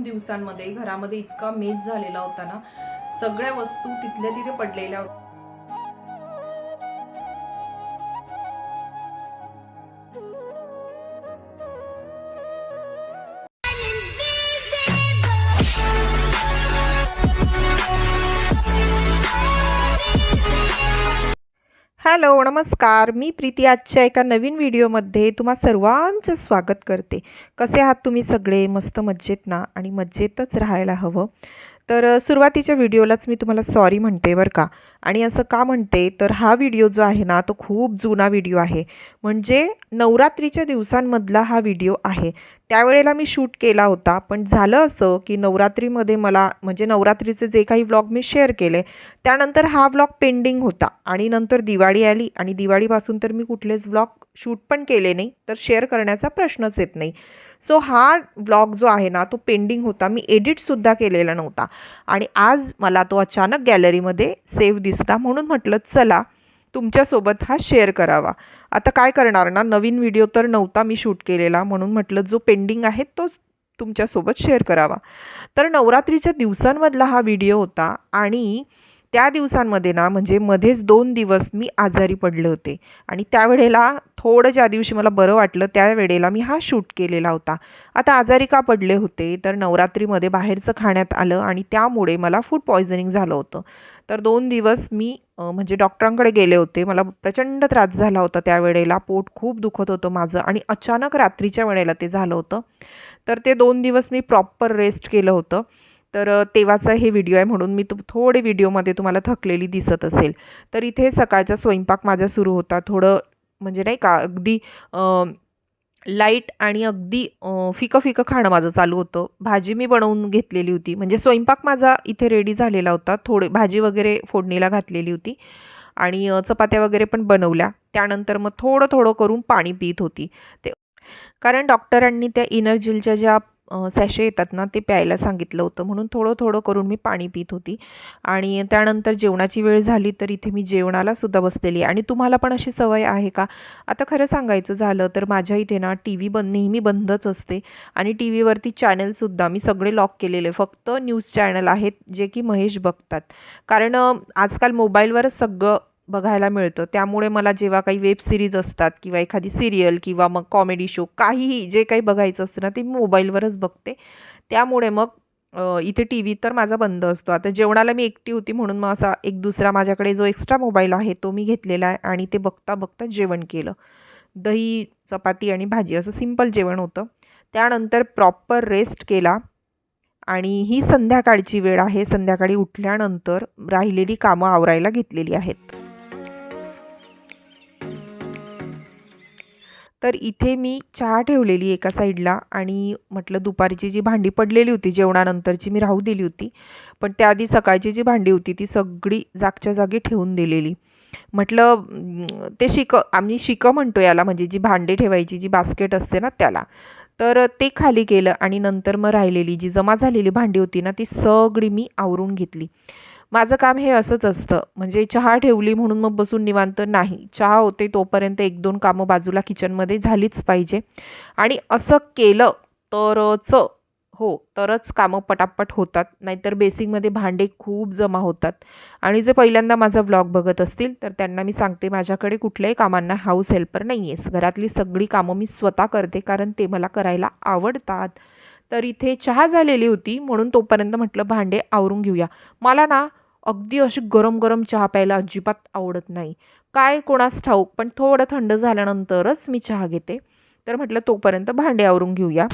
दोन दिवसांमध्ये घरामध्ये इतका मेज झालेला होता ना सगळ्या वस्तू तिथल्या तिथे पडलेल्या होत्या. हॅलो नमस्कार. मी प्रीती आजच्या एका नवीन व्हिडिओमध्ये तुम्हा सर्वांचं स्वागत करते. कसे आहात तुम्ही सगळे? मस्त मज्जेत ना? आणि मज्जेतच राहायला हवं. तर सुरुवातीच्या व्हिडिओलाच मी तुम्हाला सॉरी म्हणते बरं का. आणि असं का म्हणते तर हा व्हिडिओ जो आहे ना तो खूप जुना व्हिडिओ आहे. म्हणजे नवरात्रीच्या दिवसांमधला हा व्हिडिओ आहे. त्यावेळेला मी शूट केला होता पण झालं असं की नवरात्रीमध्ये मला म्हणजे नवरात्रीचे जे काही व्लॉग मी शेअर केले त्यानंतर हा व्लॉग पेंडिंग होता. आणि नंतर दिवाळी आली आणि दिवाळीपासून तर मी कुठलेच व्लॉग शूट पण केले नाही तर शेअर करण्याचा प्रश्नच येत नाही. सो हा व्लॉग जो आहे ना तो पेंडिंग होता. मी एडिटसुद्धा केलेला नव्हता. आणि आज मला तो अचानक गॅलरीमध्ये सेव्ह दिसला. म्हणून म्हटलं चला तुमच्यासोबत हा शेअर करावा. आता काय करणार ना नवीन व्हिडिओ तर नव्हता मी शूट केलेला. म्हणून म्हटलं जो पेंडिंग आहे तोच तुमच्यासोबत शेअर करावा. तर नवरात्रीच्या दिवसांमधला हा व्हिडिओ होता. आणि त्या दिवसांमध्ये ना म्हणजे मध्येच दोन दिवस मी आजारी पडले होते. आणि त्यावेळेला थोडं ज्या दिवशी मला बरं वाटलं त्या वेळेला मी हा शूट केलेला होता. आता आजारी का पडले होते तर नवरात्रीमध्ये बाहेरचं खाण्यात आलं आणि त्यामुळे मला फूड पॉयझनिंग झालं होतं. तर दोन दिवस मी म्हणजे डॉक्टरांकडे गेले होते. मला प्रचंड त्रास झाला होता त्यावेळेला. पोट खूप दुखत होतं माझं आणि अचानक रात्रीच्या वेळेला ते झालं होतं. तर ते दोन दिवस मी प्रॉपर रेस्ट केलं होतं. तर तेव्हाचा हे व्हिडिओ आहे म्हणून मी तु थोडे व्हिडिओमध्ये तुम्हाला थकलेली दिसत असेल. तर इथे सकाळचा स्वयंपाक माझा सुरू होता. थोडं म्हणजे नाही का अगदी लाइट आणि अगदी फिकं फिकं खाणं माझं चालू होतं. भाजी मी बनवून घेतलेली होती. म्हणजे स्वयंपाक माझा इथे रेडी झालेला होता. थोडे भाजी वगैरे फोडणीला घातलेली होती. आणि चपात्या वगैरे पण बनवल्या. त्यानंतर मग थोडं थोडं करून पाणी पित होती. ते कारण डॉक्टरांनी त्या इनर्जिलच्या ज्या सॅशे येतात ना ते प्यायला सांगितलं होतं. म्हणून थोडं थोडं करून मी पाणी पित होती. आणि त्यानंतर जेवणाची वेळ झाली तर इथे मी जेवणाला सुद्धा बसलेली आहे. आणि तुम्हाला पण अशी सवय आहे का? आता खरं सांगायचं झालं तर माझ्या इथे ना टी व्ही बंद नेहमी बंदच असते. आणि टी व्हीवरती चॅनलसुद्धा मी सगळे लॉक केलेले फक्त न्यूज चॅनल आहेत जे की महेश बघतात. कारण आजकाल मोबाईलवरच सगळं बघायला मिळतं. त्यामुळे मला जेव्हा काही वेब सिरीज असतात किंवा एखादी सिरियल किंवा मग कॉमेडी शो काहीही जे काही बघायचं असतं ना ते मी मोबाईलवरच बघते. त्यामुळे मग इथे टी व्ही तर माझा बंद असतो. आता जेवणाला मी एकटी होती म्हणून मग असा एक दुसरा माझ्याकडे जो एक्स्ट्रा मोबाईल आहे तो मी घेतलेला आहे आणि ते बघता बघता जेवण केलं. दही चपाती आणि भाजी असं सिंपल जेवण होतं. त्यानंतर प्रॉपर रेस्ट केला आणि ही संध्याकाळची वेळ आहे. संध्याकाळी उठल्यानंतर राहिलेली कामं आवरायला घेतलेली आहेत. तर इथे मी चहा ठेवलेली एका साईडला आणि म्हटलं दुपारची जी भांडी पडलेली होती जेवणानंतरची मी राहू दिली होती. पण त्याआधी सकाळची जी भांडी होती ती सगळी जागच्या जागी ठेवून दिलेली. म्हटलं ते शिक आम्ही शिकं म्हणतो याला म्हणजे जी भांडे ठेवायची जी बास्केट असते ना त्याला तर ते खाली केलं आणि नंतर मग राहिलेली जी जमा झालेली भांडी होती ना ती सगळी मी आवरून घेतली. माझं काम हे असंच असतं. म्हणजे चहा ठेवली म्हणून मग बसून निवांत नाही. चहा होते तोपर्यंत एक दोन कामं बाजूला किचनमध्ये झालीच पाहिजे. आणि असं केलं तरच हो तरच कामं पटापट होतात. नाहीतर बेसिकमध्ये भांडे खूप जमा होतात. आणि जे पहिल्यांदा माझा व्लॉग बघत असतील तर त्यांना मी सांगते माझ्याकडे कुठल्याही कामांना हाऊस हेल्पर नाही आहेस घरातली सगळी कामं मी स्वतः करते कारण ते मला करायला आवडतात. तर इथे चहा झालेली होती म्हणून तोपर्यंत म्हटलं भांडे आवरून घेऊया. मला ना अगदी अशी गरम गरम चहा प्यायला अजिबात आवडत नाही. काय कोणास ठाऊक पण थोडं थंड झाल्यानंतरच मी चहा घेते. तर म्हटलं तोपर्यंत भांडे आवरून घेऊया.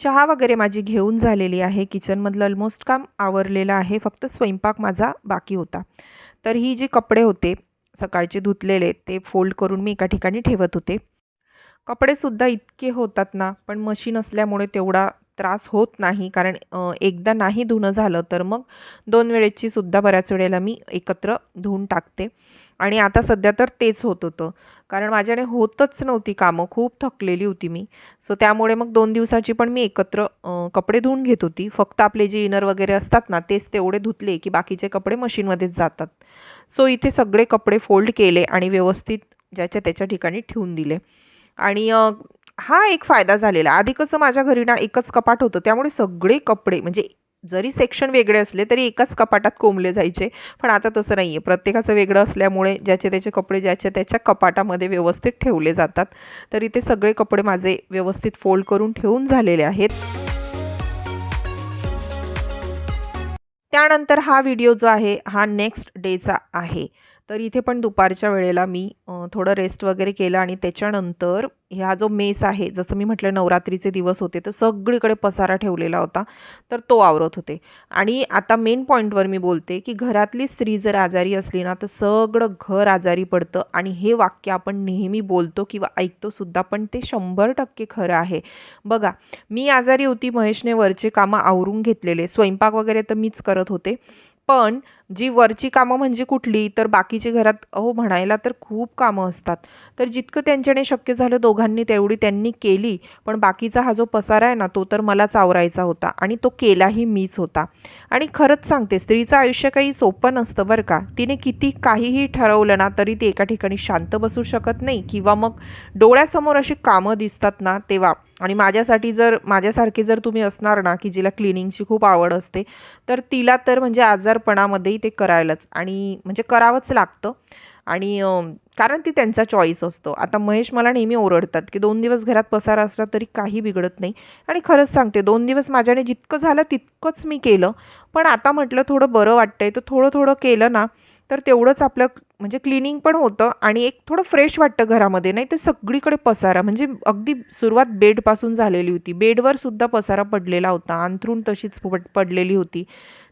चहा वगैरे माझी घेऊन झालेली आहे. किचनमधलं ऑलमोस्ट काम आवरलेलं आहे. फक्त स्वयंपाक माझा बाकी होता. तर ही जी कपडे होते सकाळचे धुतलेले ते फोल्ड करून मी एका ठिकाणी ठेवत होते. कपडेसुद्धा इतके होतात ना पण मशीन असल्यामुळे तेवढा त्रास होत नाही. कारण एकदा नाही धुणं झालं तर मग दोन वेळेची सुद्धा बऱ्याच वेळेला मी एकत्र धुवून टाकते. आणि आता सध्या तर तेच होत होतं. कारण माझ्याने होतच नव्हती कामं खूप थकलेली होती मी. सो त्यामुळे मग दोन दिवसाची पण मी एकत्र कपडे धुवून घेत होती. फक्त आपले जे इनर वगैरे असतात ना तेच तेवढे धुतले की बाकीचे कपडे मशीनमध्येच जातात. सो इथे सगळे कपडे फोल्ड केले आणि व्यवस्थित ज्याच्या त्याच्या ठिकाणी ठेवून दिले. आणि हा एक फायदा झालेला आधी कसं माझ्या घरी ना एकच कपाट होतं त्यामुळे सगळे कपडे म्हणजे जरी सेक्शन वेगळे असले तरी एकाच कपाटात कोंबले जायचे पण आता तसं नाही आहे. प्रत्येकाचं वेगळं असल्यामुळे ज्याचे त्याचे कपडे ज्याच्या त्याच्या कपाटामध्ये व्यवस्थित ठेवले जातात. तर इथे सगळे कपडे माझे व्यवस्थित फोल्ड करून ठेवून झालेले आहेत. त्यानंतर हा व्हिडिओ जो आहे हा नेक्स्ट डेचा आहे. तर इथे पण दुपारच्या वेळेला मी थोडं रेस्ट वगैरे केलं आणि त्याच्यानंतर ह्या जो मेस आहे जसं मी म्हटलं नवरात्रीचे दिवस होते तर सगळीकडे पसारा ठेवलेला होता तर तो आवरत होते. आणि आता मेन पॉईंटवर मी बोलते की घरातली स्त्री जर आजारी असली ना तर सगळं घर आजारी पडतं आणि हे वाक्य आपण नेहमी बोलतो किंवा ऐकतो सुद्धा पण ते शंभर टक्के खरं आहे. बघा मी आजारी होती महेशने वरचे कामं आवरून घेतलेले स्वयंपाक वगैरे तर मीच करत होते पण जी वरची कामं म्हणजे कुठली तर बाकीची घरात अहो म्हणायला तर खूप कामं असतात. तर जितकं त्यांच्याने शक्य झालं दोघांनी तेवढी त्यांनी केली पण बाकीचा हा जो पसारा आहे ना तो तर मला चावरायचा होता आणि तो केलाही मीच होता. आणि खरंच सांगते स्त्रीचं आयुष्य काही सोपं नसतं बरं का. तिने किती काहीही ठरवलं ना तरी ती एका ठिकाणी शांत बसू शकत नाही किंवा मग डोळ्यासमोर अशी कामं दिसतात ना तेव्हा. आणि माझ्यासाठी जर माझ्यासारखे जर तुम्ही असणार ना की जिला क्लिनिंगची खूप आवड असते तर तिला तर म्हणजे आजारपणामध्ये आजारपणामध्येही ते करायलाच. आणि म्हणजे करावंच लागतं. आणि कारण ती त्यांचा चॉईस असतो. आता महेश मला नेहमी ओरडतात की दोन दिवस घरात पसारा असला तरी काही बिघडत नाही. आणि खरंच सांगते दोन दिवस माझ्याने जितकं झालं तितकंच मी केलं. पण आता म्हटलं थोडं बरं वाटतंय. तर थोडं थोडं केलं ना तर तेवढंच आपलं म्हणजे क्लिनिंग पण होतं आणि एक थोडं फ्रेश वाटतं घरामध्ये. नाही तर सगळीकडे पसारा. म्हणजे अगदी सुरुवात बेडपासून झालेली होती. बेडवर सुद्धा पसारा पडलेला होता. अंथरूण तशीच पड पडलेली होती.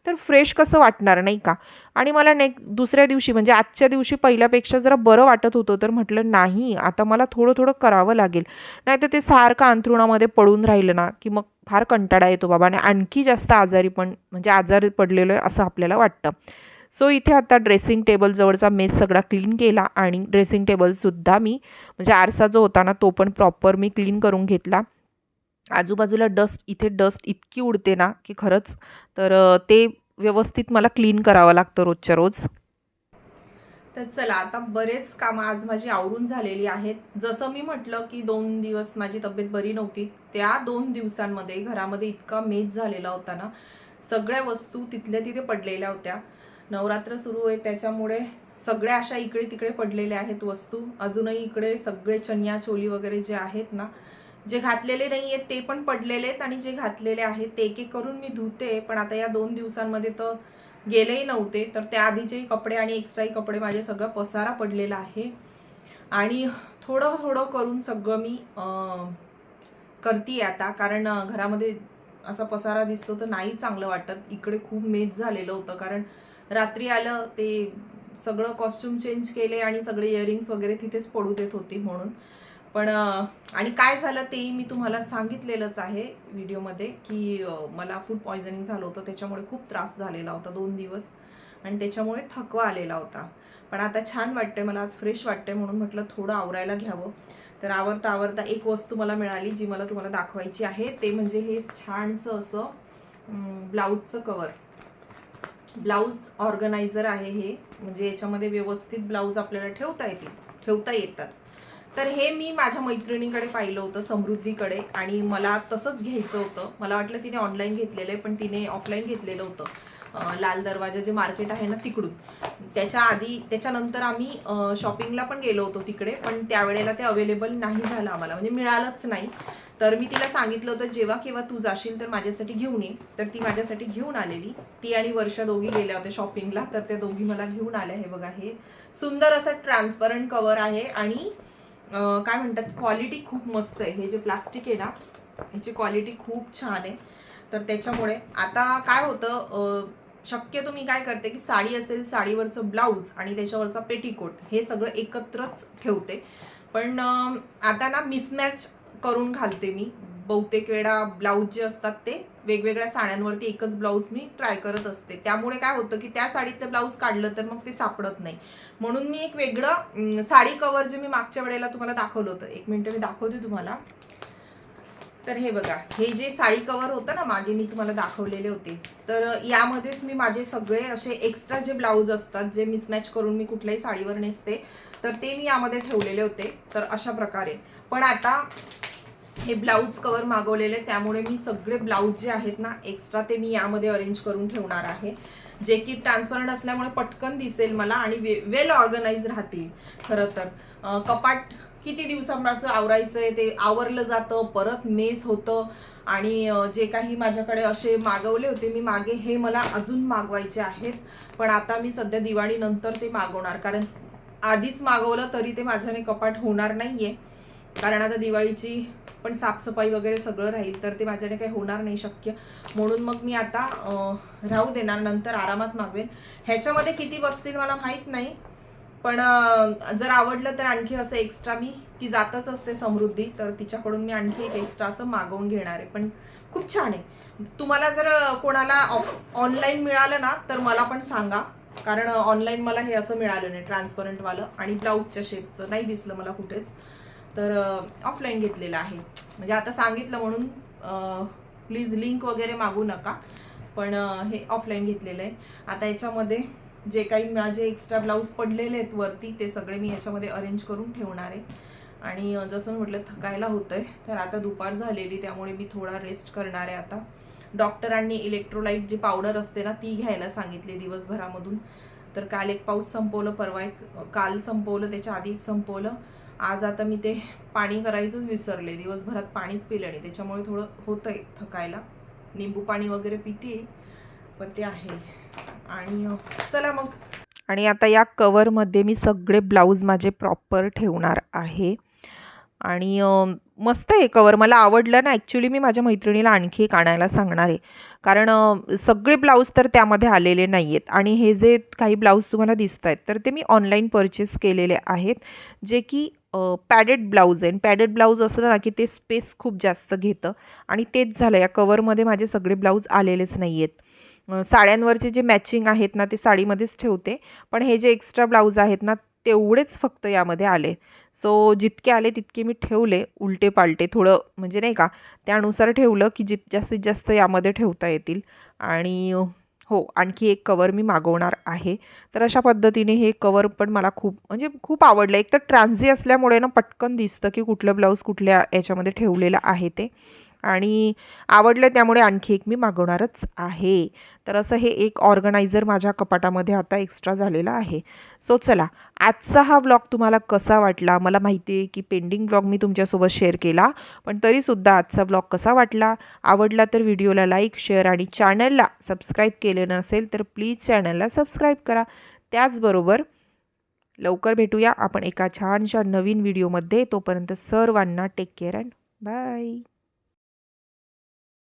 तर फ्रेश कसं वाटणार नाही का? आणि मला नेक दुसऱ्या दिवशी म्हणजे आजच्या दिवशी पहिल्यापेक्षा जरा बरं वाटत होतं तर म्हटलं नाही आता मला थोडं थोडं करावं लागेल. नाही तर ते सारखं अंथरुणामध्ये पडून राहिलं ना की मग फार कंटाळा येतो बाबा आणि आणखी जास्त आजारी पण म्हणजे आजारी पडलेलं आहे असं आपल्याला वाटतं. सो इथे आता ड्रेसिंग टेबलजवळचा मेस सगळा क्लीन केला आणि ड्रेसिंग टेबलसुद्धा मी म्हणजे आरसा जो होता ना तो पण प्रॉपर मी क्लीन करून घेतला. आजूबाजूला डस्ट इथे डस्ट इतकी उडते ना की खरंच तर ते व्यवस्थित मला क्लीन करावं लागतं रोजच्या रोज. तर चला आता बरेच कामं आज माझी आवरून झालेली आहेत. जसं मी म्हटलं की दोन दिवस माझी तब्येत बरी नव्हती त्या दोन दिवसांमध्ये घरामध्ये इतका मेज झालेला होता ना. सगळ्या वस्तू तिथल्या तिथे पडलेल्या होत्या. नवरात्र सुरू आहे त्याच्यामुळे सगळ्या अशा इकडे तिकडे पडलेल्या आहेत वस्तू. अजूनही इकडे सगळे चनिया चोली वगैरे जे आहेत ना जे घातलेले नाही आहेत ते पण पडलेले आहेत आणि जे घातलेले आहेत ते एक एक करून मी धुते. पण आता या दोन दिवसांमध्ये तर गेलेही नव्हते. तर त्या आधीचेही कपडे आणि एक्स्ट्राही कपडे माझे सगळं पसारा पडलेला आहे. आणि थोडं थोडं करून सगळं मी अं, करते आता. कारण घरामध्ये असा पसारा दिसतो तर नाही चांगलं वाटत. इकडे खूप मेज झालेलं होतं. कारण रात्री आलं ते सगळं कॉस्ट्युम चेंज केले आणि सगळे इयरिंग्स वगैरे तिथेच पडू देत होती म्हणून. पण आणि काय झालं तेही मी तुम्हाला सांगितलेलंच आहे व्हिडिओमध्ये की मला फूड पॉयझनिंग झालं होतं त्याच्यामुळे खूप त्रास झालेला होता दोन दिवस आणि त्याच्यामुळे थकवा आलेला होता. पण आता छान वाटतंय मला आज फ्रेश वाटतंय म्हणून म्हटलं थोडं आवरायला घ्यावं. तर आवरता आवरता एक वस्तू मला मिळाली जी मला तुम्हाला दाखवायची आहे. ते म्हणजे हे छानसं असं ब्लाऊजचं कवर ब्लाऊज ऑर्गनायझर आहे हे. म्हणजे याच्यामध्ये व्यवस्थित ब्लाऊज आपल्याला ठेवता येतील ठेवता येतात. तर हे मी माझ्या मैत्रिणीकडे पाहिलं होतं समृद्धीकडे आणि मला तसंच घ्यायचं होतं. मला वाटलं तिने ऑनलाईन घेतलेलं आहे पण तिने ऑफलाईन घेतलेलं होतं. लाल दरवाजा जे मार्केट आहे ना तिकडून. त्याच्या आधी त्याच्यानंतर आम्ही शॉपिंगला पण गेलो होतो तिकडे पण त्यावेळेला ते अवेलेबल नाही झालं आम्हाला. म्हणजे मिळालंच नाही. तर मी तिला सांगितलं होतं जेव्हा केव्हा तू जाशील तर माझ्यासाठी घेऊन ये. तर ती माझ्यासाठी घेऊन आलेली. ती आणि वर्षा दोघी गेल्या होत्या शॉपिंगला तर त्या दोघी मला घेऊन आल्या. हे बघा हे सुंदर असं ट्रान्सपरंट कवर आहे. आणि काय म्हणतात क्वालिटी खूप मस्त आहे. हे जे प्लास्टिक आहे ना ह्याची क्वालिटी खूप छान आहे. तर त्याच्यामुळे आता काय होतं शक्यतो मी काय करते की साडी असेल साडीवरचं ब्लाऊज आणि त्याच्यावरचा पेटीकोट हे सगळं एकत्रच ठेवते. पण आता ना मिसमॅच करून घालते मी. बहुतेक वेळा ब्लाऊज जे असतात ते वेगवेगळ्या साड्यांवरती एकच ब्लाऊज मी ट्राय करत असते. त्यामुळे काय होतं की त्या साडीतलं ब्लाऊज काढलं तर मग ते सापडत नाही. म्हणून मी एक वेगळं साडी कवर जे मी मागच्या वेळेला तुम्हाला दाखवलं होतं. एक मिनटं मी दाखवते तुम्हाला. तर हे बघा हे जे साडी कवर होतं ना मागे मी तुम्हाला दाखवलेले होते. तर यामध्येच मी माझे सगळे असे एक्स्ट्रा जे ब्लाऊज असतात जे मिसमॅच करून मी कुठल्याही साडीवर नेसते तर ते मी यामध्ये ठेवलेले होते. तर अशा प्रकारे. पण आता हे ब्लाऊज कवर मागवलेले त्यामुळे मी सगळे ब्लाऊज जे आहेत ना एक्स्ट्रा ते मी यामध्ये अरेंज करून ठेवणार आहे. जे की ट्रान्सपरंट असल्यामुळे पटकन दिसेल मला आणि वे वेल ऑर्गनाईज राहतील. खरं तर. कपाट किती दिवसांपासून आवरायचं आहे ते आवरलं जातं परत मेस होतं आणि जे काही माझ्याकडे असे मागवले होते मी मागे हे मला अजून मागवायचे आहेत. पण आता मी सध्या दिवाळीनंतर ते मागवणार कारण आधीच मागवलं तरी ते माझ्याने कपाट होणार नाही आहे कारण आता दिवाळीची पण साफसफाई वगैरे सगळं राहील तर ते माझ्याने काही होणार नाही शक्य. म्हणून मग मी आता राहू देणार नंतर आरामात मागवेन. ह्याच्यामध्ये किती बसतील मला माहीत नाही पण जर आवडलं तर आणखी असं एक्स्ट्रा मी ती जातच असते समृद्धी तर तिच्याकडून मी आणखी एक एक्स्ट्रा असं मागवून घेणार आहे. पण खूप छान आहे. तुम्हाला जर कोणाला ऑनलाईन मिळालं ना तर मला पण सांगा. कारण ऑनलाईन मला हे असं मिळालं नाही ट्रान्सपरंटवालं आणि ब्लाऊजच्या शेपचं नाही दिसलं मला कुठेच. तर ऑफलाईन घेतलेलं आहे. म्हणजे आता सांगितलं म्हणून प्लीज लिंक वगैरे मागू नका. पण हे ऑफलाईन घेतलेलं आहे. आता याच्यामध्ये जे काही माझे एक्स्ट्रा ब्लाऊज पडलेले आहेत वरती ते सगळे मी याच्यामध्ये अरेंज करून ठेवणार आहे. आणि जसं जसं म्हटलं थकायला होतंय. तर आता दुपार झालेली त्यामुळे मी थोडा रेस्ट करणार आहे आता. डॉक्टरांनी इलेक्ट्रोलाइट जी पावडर असते ना ती घ्यायला सांगितली दिवसभरामधून. तर काल एक पाऊस संपवलं परवा एक काल संपवलं त्याच्या आधी एक संपवलं. आज आता मी ते पाणी करायचंच विसरले. दिवसभरात पाणीच पिलं नाही. त्याच्यामुळे थोडं होतं आहे थकायला. निंबू पाणी वगैरे पिते पण ते आहे. आणि चला मग. आणि आता या कवरमध्ये मी सगळे ब्लाऊज माझे प्रॉपर ठेवणार आहे. आणि मस्त आहे कवर मला आवडलं ना ॲक्च्युली मी माझ्या मैत्रिणीला आणखी एक आणायला सांगणार आहे. कारण सगळे ब्लाऊज तर त्यामध्ये आलेले नाही आहेत आणि हे जे काही ब्लाऊज तुम्हाला दिसत आहेत तर ते मी ऑनलाईन परचेस केलेले आहेत. जे की पॅडेड ब्लाऊज आहे. पॅडेड ब्लाऊज असलं ना की ते स्पेस खूप जास्त घेतं. आणि तेच झालं या कवरमध्ये माझे सगळे ब्लाऊज आलेलेच नाही आहेत साड्यांवरचे जे मॅचिंग आहेत ना ते साडीमध्येच ठेवते. पण हे जे एक्स्ट्रा ब्लाऊज आहेत ना तेवढेच फक्त यामध्ये आले. सो जितके आले तितके मी ठेवले उलटे पालटे थोडं म्हणजे नाही का त्यानुसार ठेवलं की जित जास्तीत जास्त यामध्ये ठेवता येतील. आणि हो आणखी एक कवर मी मागवणार आहे. तर अशा पद्धतीने हे कवर पण मला खूप म्हणजे खूप आवडलं. एक तर ट्रान्झी असल्यामुळे ना पटकन दिसतं की कुठलं ब्लाऊज कुठल्या याच्यामध्ये ठेवलेलं आहे ते. आणि आवडलं त्यामुळे आणखी एक मी मागवणारच आहे. तर असं हे एक ऑर्गनायझर माझ्या कपाटामध्ये आता एक्स्ट्रा झालेला आहे. सो चला आजचा हा व्लॉग तुम्हाला कसा वाटला? मला माहिती आहे की पेंडिंग व्लॉग मी तुमच्यासोबत शेअर केला पण तरीसुद्धा आजचा व्लॉग कसा वाटला? आवडला तर व्हिडिओला लाईक शेअर आणि चॅनलला सबस्क्राईब केले नसेल तर प्लीज चॅनलला सबस्क्राईब करा. त्याचबरोबर लवकर भेटूया आपण एका छानशा नवीन व्हिडिओमध्ये. तोपर्यंत सर्वांना टेक केअर अँड बाय